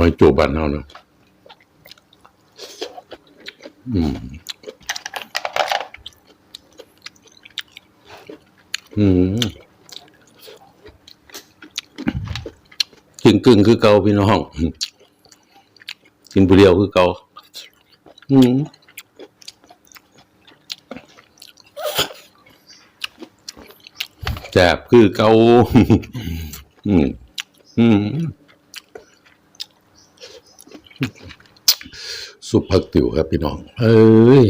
หอยจูบบ้านเฮาเนาะอืม อืมกึ่งกึ่งคือเกาพี่น้อง กินผู้เดียวคือเกาอืมแจบคือเกาอืม อืม สุปผักติ๋วครับพี่น้อง เอ้ย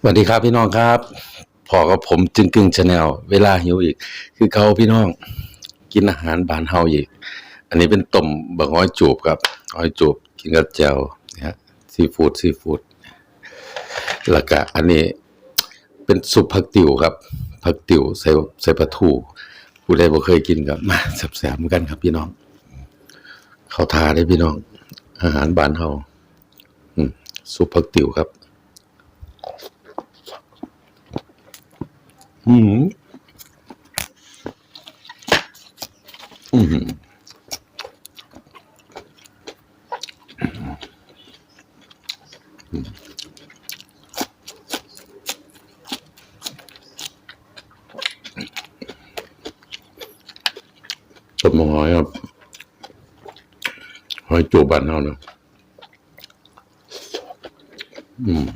สวัสดีครับพี่น้องครับพอกับผมจึงกึ่งชาแนลเวลาหิวอีก คือเขาพี่น้องกินอาหารบานเฮาอีก อันนี้เป็นต้มบะฮ้อยจูบครับฮ้อยจูบกินกับแจวนะฮะซีฟู้ดซีฟู้ด แล้วก็อันนี้เป็นซุปผักติ๋วครับ ผักติ๋วใส่ใส่ปลาทูผู้ใดบ่เคยกินก็มาแซ่บๆเหมือนกันครับพี่น้องเขาทาได้พี่น้อง อาหารบ้านเฮาอืมซุปผักติ๋วครับ อืมอืม มหอยครับหอยจูบบานเฮาเนาะอืม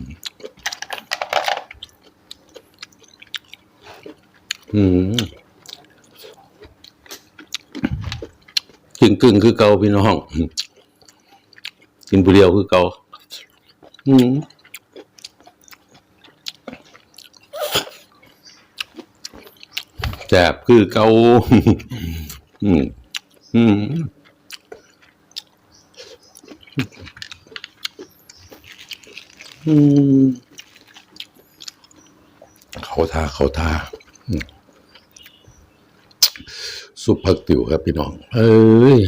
อืมกึ่งกึ่งคือเกาพี่น้อง กินผู้เดียวคือเกาอืมแจบคือเกา อืม อืมอืมเขาทาเขาทาสุปผักติ๋วครับพี่น้อง เอ้ย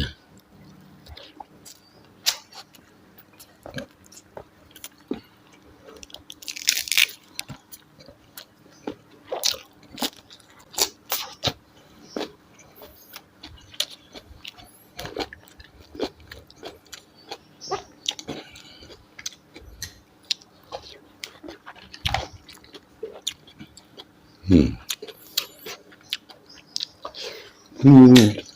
อืมอืม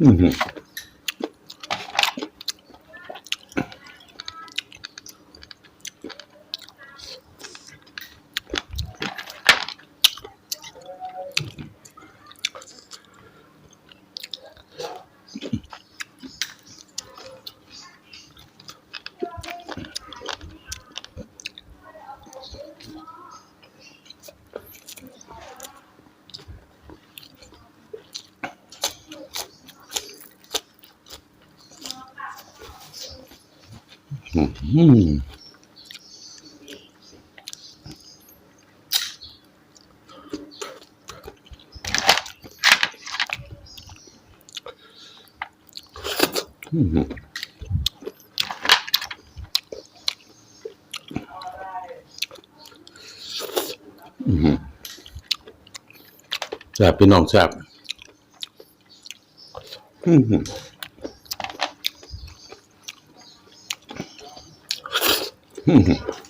อืม แซ่บพี่น้องแซ่บอืม Mm-hmm.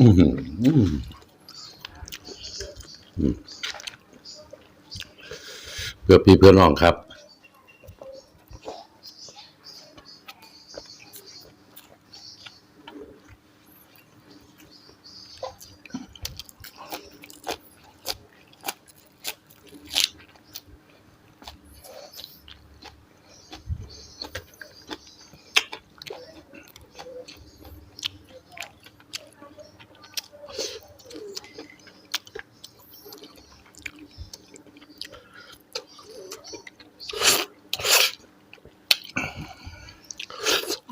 อืมเพื่อพี่เพื่อนน้องครับ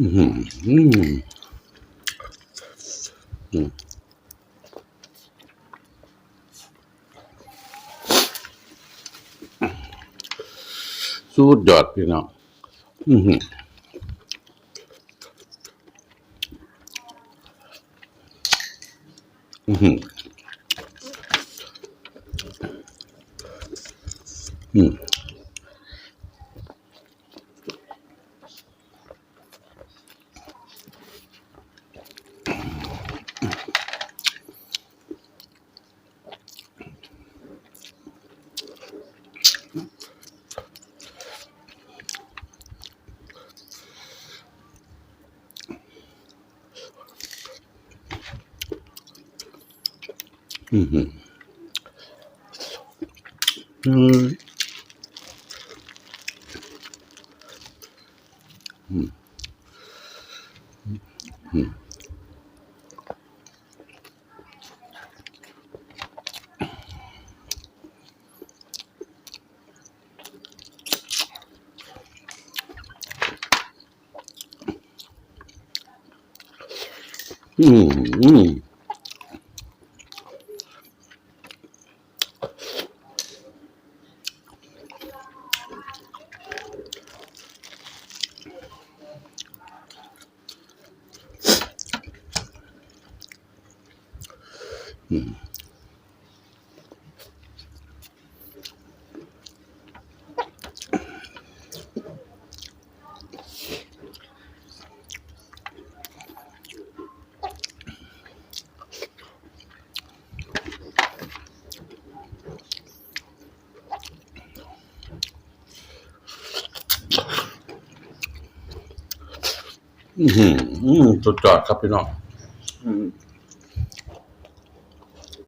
อืมอืมอืมสุดยอดพี่น้องอืมอืมอืม うんうん。うん。うん。うん。うん、うん。 อืมสุดยอดครับพี่น้อง